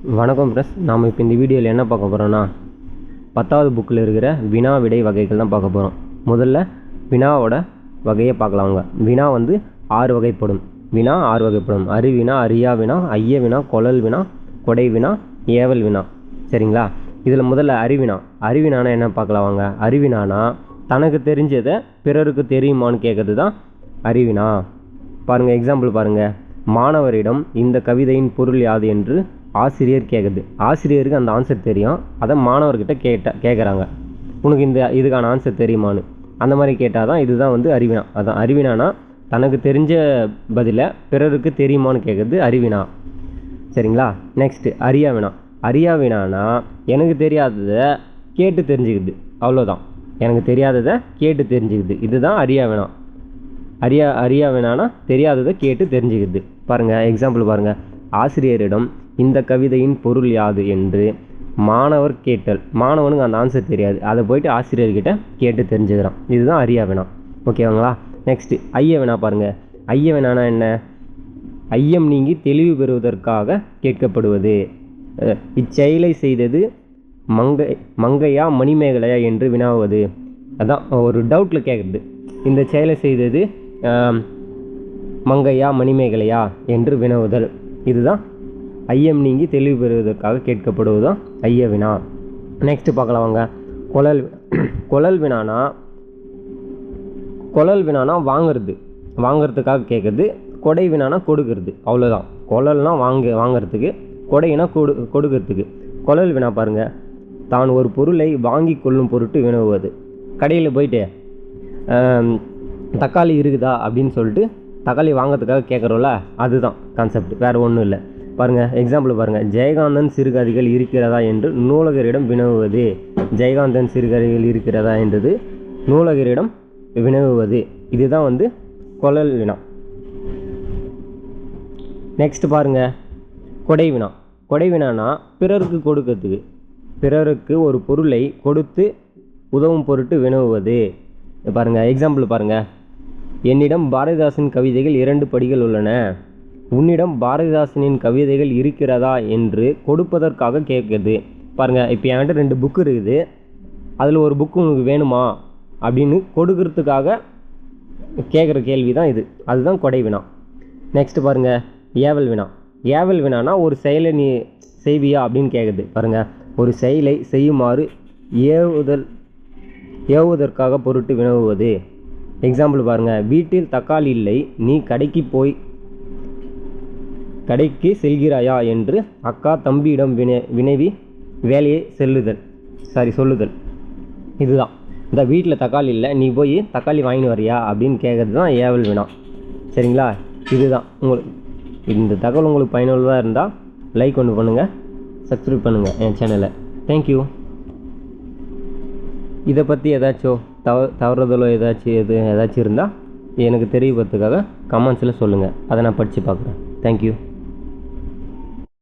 வணக்கம் ஃப்ரெண்ட்ஸ் நாம் இப்போ இந்த வீடியோவில் என்ன பார்க்க போகிறோன்னா பத்தாவது புக்கில் இருக்கிற வினா விடை வகைகள் தான் பார்க்க போகிறோம் முதல்ல வினாவோட வகையை பார்க்கலாம் அவங்க வினா வந்து ஆறு வகைப்படும். வினா ஆறு வகைப்படும். அறிவினா அரியா வினா ஐய வினா கொழல் வினா கொடை வினா ஏவல் வினா. சரிங்களா? இதில் முதல்ல அறிவினா அறிவினானா என்ன பார்க்கலாம் வாங்க. அறிவினானா தனக்கு தெரிஞ்சதை பிறருக்கு தெரியுமான்னு கேட்குறது தான் அறிவினா பாருங்கள் எக்ஸாம்பிள் பாருங்கள் மாணவரிடம் இந்த கவிதையின் பொருள் யாது என்று ஆசிரியர் கேட்குது ஆசிரியருக்கு அந்த ஆன்சர் தெரியும். அதை மாணவர்கிட்ட கேட்ட கேட்குறாங்க உனக்கு இந்த இதுக்கான ஆன்சர் தெரியுமான்னு. அந்த மாதிரி கேட்டால் தான் இதுதான் வந்து அறிவினா. அதான் அறிவினானா தனக்கு தெரிஞ்ச பதிலை பிறருக்கு தெரியுமான்னு கேட்குறது அறிவினா. சரிங்களா? நெக்ஸ்ட்டு அறியாவினா அறியாவினானா எனக்கு தெரியாததை கேட்டு தெரிஞ்சுக்குது. அவ்வளோதான் எனக்கு தெரியாததை கேட்டு தெரிஞ்சுக்குது. இதுதான் அறியாவினா அறியா அறியாவினானா தெரியாததை கேட்டு தெரிஞ்சுக்குது. பாருங்கள் எக்ஸாம்பிள் பாருங்கள் ஆசிரியரிடம் இந்த கவிதையின் பொருள் யாது என்று மாணவர் கேட்டல். மாணவனுக்கு அந்த ஆன்சர் தெரியாது. அதை போயிட்டு ஆசிரியர்கிட்ட கேட்டு தெரிஞ்சுக்கிறான். இதுதான் அரியா வேணாம் ஓகேவாங்களா நெக்ஸ்ட்டு ஐய வேணா பாருங்கள் ஐய வேணானா என்ன? ஐயம் நீங்கி தெளிவு பெறுவதற்காக கேட்கப்படுவது. இச்செயலை செய்தது மங்கை மங்கையா மணிமேகலையா என்று வினாவுவது. அதான் ஒரு டவுட்டில் கேட்குறது இந்த செயலை செய்தது மங்கையா மணிமேகலையா என்று வினவுதல். இதுதான் ஐயம் நீங்கி தெளிவு பெறுவதற்காக கேட்கப்படுவதும் ஐய வினா. நெக்ஸ்ட் பார்க்கலாம் வாங்க. குழல் குழல் வினானா குழல் வினானா வாங்குறது. வாங்குறதுக்காக கேட்குறது. கொடை வினானா கொடுக்கறது. அவ்வளோதான் குழல்னா வாங்க வாங்குறதுக்கு கொடைனா கொடு கொடுக்கறதுக்கு. குழல் வினா பாருங்க. தான் ஒரு பொருளை வாங்கி கொள்ளும் பொருட்டு வினவுவது. கடையில் போயிட்டு தக்காளி இருக்குதா அப்படின்னு சொல்லிட்டு தக்காளி வாங்கிறதுக்காக கேட்குறோம்ல அதுதான் கான்செப்ட் வேறு ஒன்றும் இல்லை. பாருங்கள் எக்ஸாம்பிள் பாருங்கள் ஜெயகாந்தன் சிறுகதைகள் இருக்கிறதா என்று நூலகரிடம் வினவுவது. ஜெயகாந்தன் சிறுகதைகள் இருக்கிறதா என்றது நூலகரிடம் வினவுவது. இதுதான் வந்து கொழல் வினா. நெக்ஸ்ட் பாருங்க கொடை வினா. கொடை வினானா பிறருக்கு கொடுக்கறதுக்கு. பிறருக்கு ஒரு பொருளை கொடுத்து உதவும் பொருட்டு வினவுவது. பாருங்கள் எக்ஸாம்பிள் பாருங்கள் என்னிடம் பாரதிதாசன் கவிதைகள் இரண்டு படிகள் உள்ளன. உன்னிடம் பாரதிதாசனின் கவிதைகள் இருக்கிறதா என்று கொடுப்பதற்காக கேட்குது. பாருங்கள் இப்போ என்கிட்ட ரெண்டு புக்கு இருக்குது. அதில் ஒரு புக்கு உனக்கு வேணுமா? அப்படின்னு கொடுக்கறதுக்காக கேட்குற கேள்வி தான் இது. அதுதான் கொடை வினா. நெக்ஸ்ட்டு பாருங்க ஏவல் வினா. ஏவல் வினானா ஒரு செயலை நீ செய்வியா அப்படின்னு கேட்குது. பாருங்கள் ஒரு செயலை செய்யுமாறு ஏவுதல் ஏவுவதற்காக பொருட்டு வினவுவது. எக்ஸாம்பிள் பாருங்கள் வீட்டில் தக்காளி இல்லை நீ கடைக்கு போய் கடைக்கு செல்கிறாயா என்று அக்கா தம்பியிடம் வினை வினவி வேலையை செல்லுதல். சாரி சொல்லுதல். இதுதான். இந்த வீட்டில் தக்காளி இல்லை நீ போய் தக்காளி வாங்கின்னு வரியா அப்படின்னு கேட்குறது தான் ஏவல் வினா. சரிங்களா? இதுதான். உங்களுக்கு இந்த தகவல் உங்களுக்கு பயனுள்ளதாக இருந்தால் லைக் ஒன்று பண்ணுங்கள் சப்ஸ்கிரைப் பண்ணுங்கள் என் சேனலை தேங்க்யூ இதை பற்றி ஏதாச்சும் தவ தவறுதலோ ஏதாச்சும் எது ஏதாச்சும் இருந்தால் எனக்கு தெரியப்படுறதுக்காக கமெண்ட்ஸில் சொல்லுங்கள் அதை நான் படித்து பார்க்குறேன். தேங்க்யூ